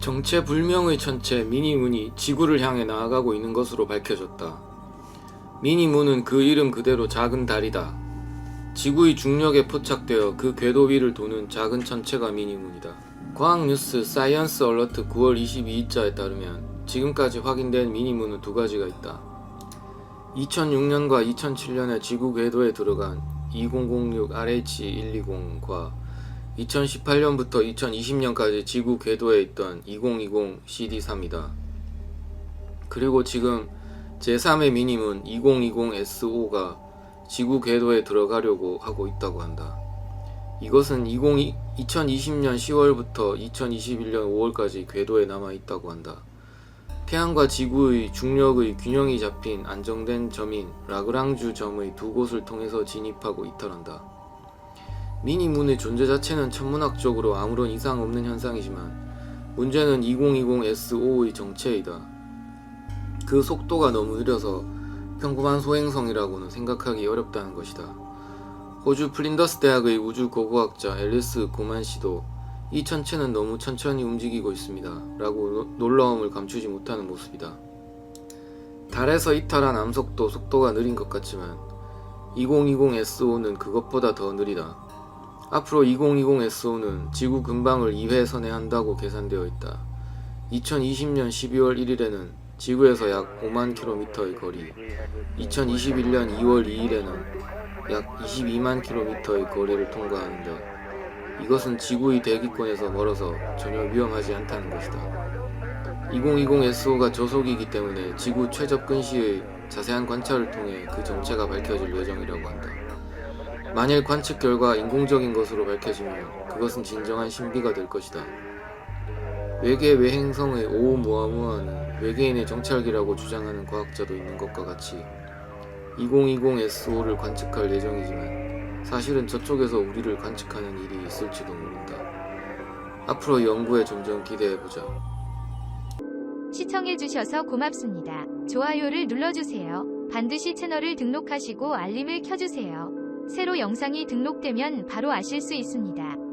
정체불명의 천체 미니문이 지구를 향해 나아가고 있는 것으로 밝혀졌다. 미니문은 그 이름 그대로 작은 달이다. 지구의 중력에 포착되어 그 궤도 위를 도는 작은 천체가 미니문이다. 과학뉴스 사이언스 얼러트 9월 22일자에 따르면 지금까지 확인된 미니문은 두 가지가 있다. 2006년과 2007년에 지구 궤도에 들어간 2006 RH120과 2018년부터 2020년까지 지구 궤도에 있던 2020 CD3이다. 그리고 지금 제3의 미니문 2020 SO가 지구 궤도에 들어가려고 하고 있다고 한다. 이것은 20, 2020년 10월부터 2021년 5월까지 궤도에 남아 있다고 한다. 태양과 지구의 중력의 균형이 잡힌 안정된 점인 라그랑주 점의 두 곳을 통해서 진입하고 이탈한다. 미니문의 존재 자체는 천문학적으로 아무런 이상 없는 현상이지만 문제는 2020 SO의 정체이다. 그 속도가 너무 느려서 평범한 소행성이라고는 생각하기 어렵다는 것이다. 호주 플린더스 대학의 우주 고고학자 앨리스 고만 씨도 이 천체는 너무 천천히 움직이고 있습니다. 라고 노- 놀라움을 감추지 못하는 모습이다. 달에서 이탈한 암석도 속도가 느린 것 같지만 2020 SO는 그것보다 더 느리다. 앞으로 2020 SO는 지구 근방을 2회 선회한다고 계산되어 있다. 2020년 12월 1일에는 지구에서 약 5만 킬로미터의 거리, 2021년 2월 2일에는 약 22만 킬로미터의 거리를 통과하는데 이것은 지구의 대기권에서 멀어서 전혀 위험하지 않다는 것이다. 2020 SO가 저속이기 때문에 지구 최접근 시의 자세한 관찰을 통해 그 정체가 밝혀질 예정이라고 한다. 만일 관측 결과 인공적인 것으로 밝혀지면 그것은 진정한 신비가 될 것이다. 외계 외행성의 오umu아무아는 외계인의 정찰기라고 주장하는 과학자도 있는 것과 같이 2020 SO를 관측할 예정이지만 사실은 저쪽에서 우리를 관측하는 일이 있을지도 모른다. 앞으로 연구에 점점 기대해보자. 시청해주셔서 고맙습니다. 좋아요를 눌러주세요. 반드시 채널을 등록하시고 알림을 켜주세요. 새로 영상이 등록되면 바로 아실 수 있습니다.